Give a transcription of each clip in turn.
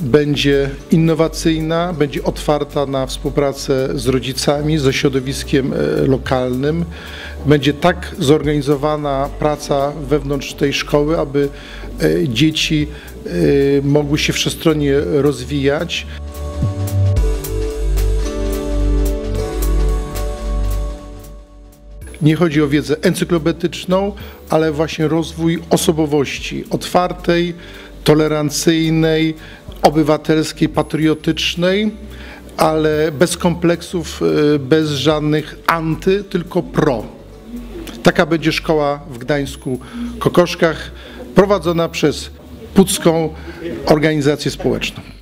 będzie innowacyjna, będzie otwarta na współpracę z rodzicami, ze środowiskiem e, lokalnym. Będzie tak zorganizowana praca wewnątrz tej szkoły, aby e, dzieci e, mogły się wszechstronnie rozwijać. Nie chodzi o wiedzę encyklopedyczną, ale właśnie rozwój osobowości otwartej, tolerancyjnej, obywatelskiej, patriotycznej, ale bez kompleksów, y, bez żadnych anty, tylko pro. Taka będzie szkoła w Gdańsku Kokoszkach, prowadzona przez Pucką Organizację Społeczną.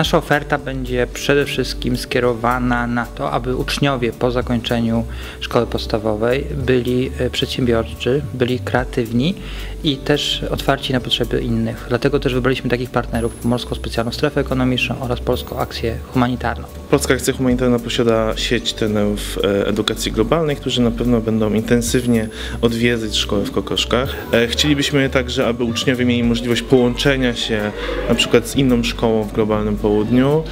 Nasza oferta będzie przede wszystkim skierowana na to, aby uczniowie po zakończeniu szkoły podstawowej byli e, przedsiębiorczy, byli kreatywni i też otwarci na potrzeby innych. Dlatego też wybraliśmy takich partnerów Pomorską Specjalną Strefę Ekonomiczną oraz Polską Akcję Humanitarną. Polska Akcja Humanitarna posiada sieć trenerów e, edukacji globalnej, którzy na pewno będą intensywnie odwiedzać szkołę w Kokoszkach. E, chcielibyśmy także, aby uczniowie mieli możliwość połączenia się na przykład z inną szkołą w globalnym południu.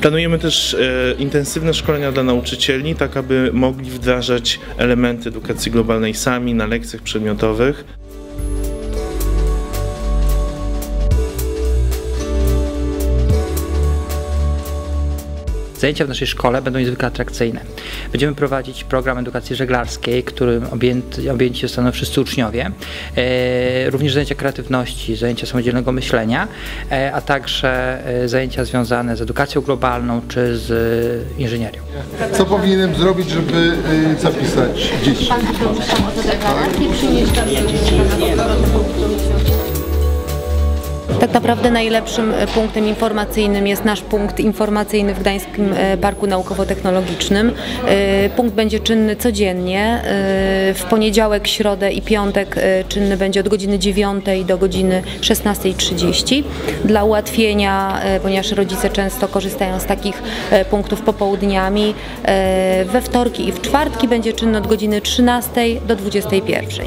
Planujemy też e, intensywne szkolenia dla nauczycieli, tak aby mogli wdrażać elementy edukacji globalnej sami na lekcjach przedmiotowych. Zajęcia w naszej szkole będą niezwykle atrakcyjne. Będziemy prowadzić program edukacji żeglarskiej, którym objęci, objęci zostaną wszyscy uczniowie. E, również zajęcia kreatywności, zajęcia samodzielnego myślenia, e, a także e, zajęcia związane z edukacją globalną czy z inżynierią. Co powinienem zrobić, żeby zapisać dzieci? Tak naprawdę najlepszym e, punktem informacyjnym jest nasz punkt informacyjny w Gdańskim e, Parku Naukowo-Technologicznym. E, Punkt będzie czynny codziennie. W poniedziałek, środę i piątek czynny będzie od godziny 9 do godziny 16.30. Dla ułatwienia, ponieważ rodzice często korzystają z takich punktów popołudniami, we wtorki i w czwartki będzie czynny od godziny 13 do 21.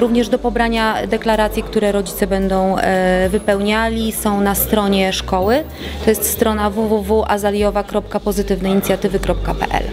Również do pobrania deklaracji, które rodzice będą wypełniali, są na stronie szkoły. To jest strona www.azaliowa.pozytywneinicjatywy.pl.